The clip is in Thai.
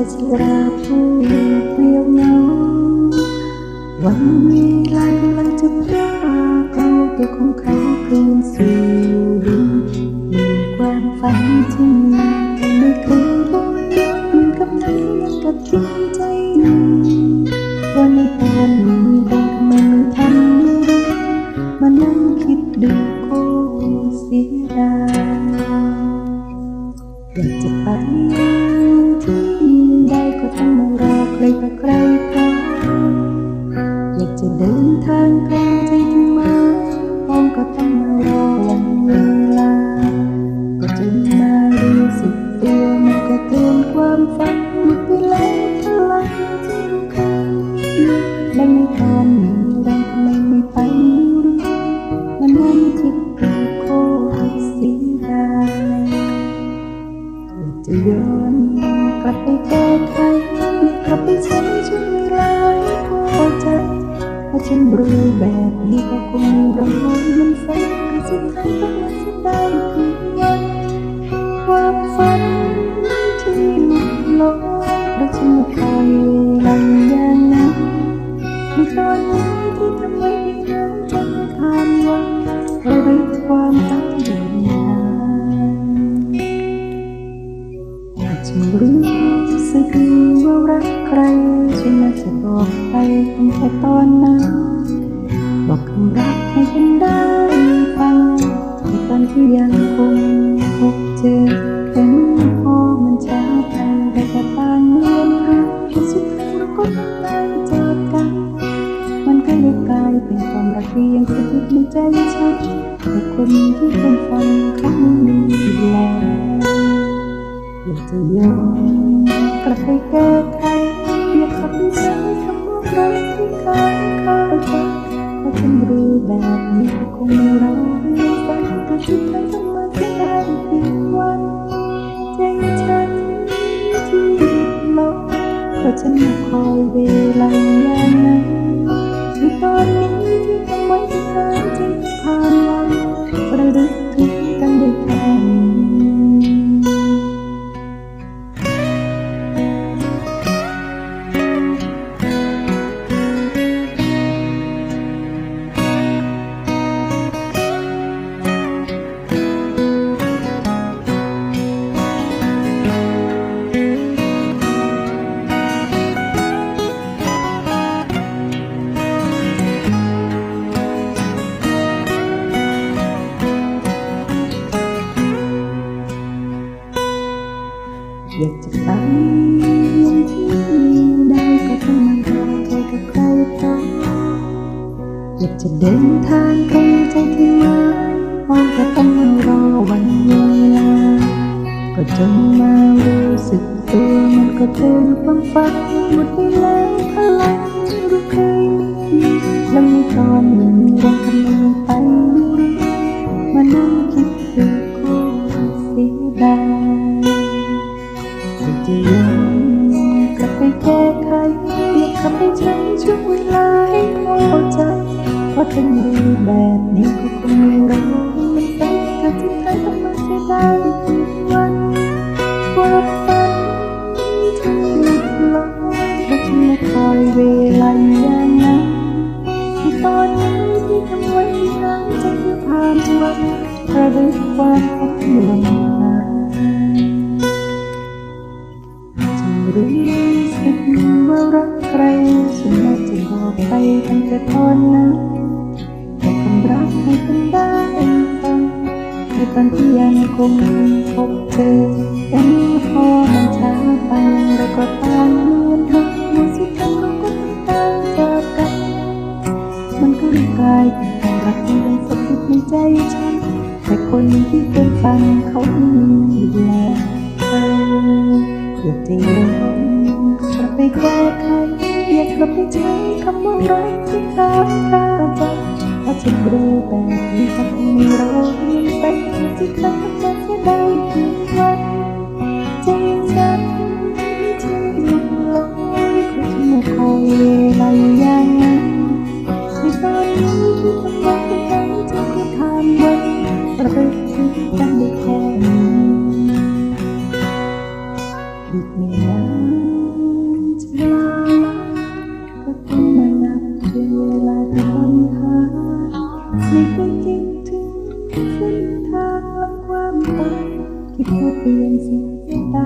จิตใจชราผู้เปลี่ยวเหงาวันเวลากำลังจะพรากเอาตัวของ ฉันรู้แบบนี้ก็คงร้อนมันฝันสุดท้ายก็มาเสียดายเพียงวันความฝันที่หลุดลอยเพราะฉันไม่คอยเวลาอย่างนั้นในตอนนี้ที่ทำไว้ที่น้ำจะไม่ผ่านวันระลึกความรักที่ยืนนานอาจจะรู้สึกว่ารักใคร ฉันน่าจะบอกไปตั้งแต่ตอนนั้น บอกคำรักให้กันได้ฟังในตอนที่ยังคงพบเจอแต่เมื่อพอมันช้าไปแต่ก็ต่างเรียนห่าที่สุดท้ายเราก็ต้องได้เจอกัน มันก็เลยกลายเป็นความรักที่ยังสถิตในใจฉันแต่คนที่คนฟังเขาไม่มีแล้วอยากจะย้อนกลับไปแก้ไข เพรา อยากจะไปที่ใดก็ต้องมางใครกับใครต่ออยากจะเดินทางไกลใจที่หมายมองก็ต้องมารอวันเวลาก็จนมารู้สึกตัวมันก็เดินความฝันหมดไปแล้ว ก้ไขอยากกลับไปใช้ช่วงเวลาให้พอใจเพราะถ้ารู้แบบนี้ก็คงไม่รอให้มันไปกับที่ใครต้องมาเสียดายเพียงวันความฝันที่หลุดลอยเพราะฉันไม่คอยเวลาอย่างนั้นในตอนนี้ที่ทำไว้ที่หายใจที่ผ่านวันระลึกความฝันที่ลงมา ตั้งแต่ตอนนั้นบอกคำรักให้กันได้ฟังในตอนที่ยังคงพบเจอแต่เมื่อพอมันช้าไปเราก็ต่างเลือนหายในสุดท้ายเราก็ต้องตางจากกัน มันก็เลยกลายเป็นความรักที่ยังสถิตในใจฉันแต่คนที่เคยฟังเขาไม่มีอีกแล้วอยากจะยอนกลับไปแก้ไข อยากกลับไปใช้คำว่ารักที่ค้างคาใจเพราะฉันรู้แบบนี้ก็คงไม่รอให้มันเป็นที่ใครต้องมาเสียดายเพียงวันใจฉันที่หลุดลอยเพราะฉันมาคอยเวลาอยู่อย่างนั้นในตอนนี้ที่ทำไว้ที่ไหนจะก็ผ่านวันระลึกถึงกันได้แค่นี้ผิดไม่ได้ Itu prinsipnya.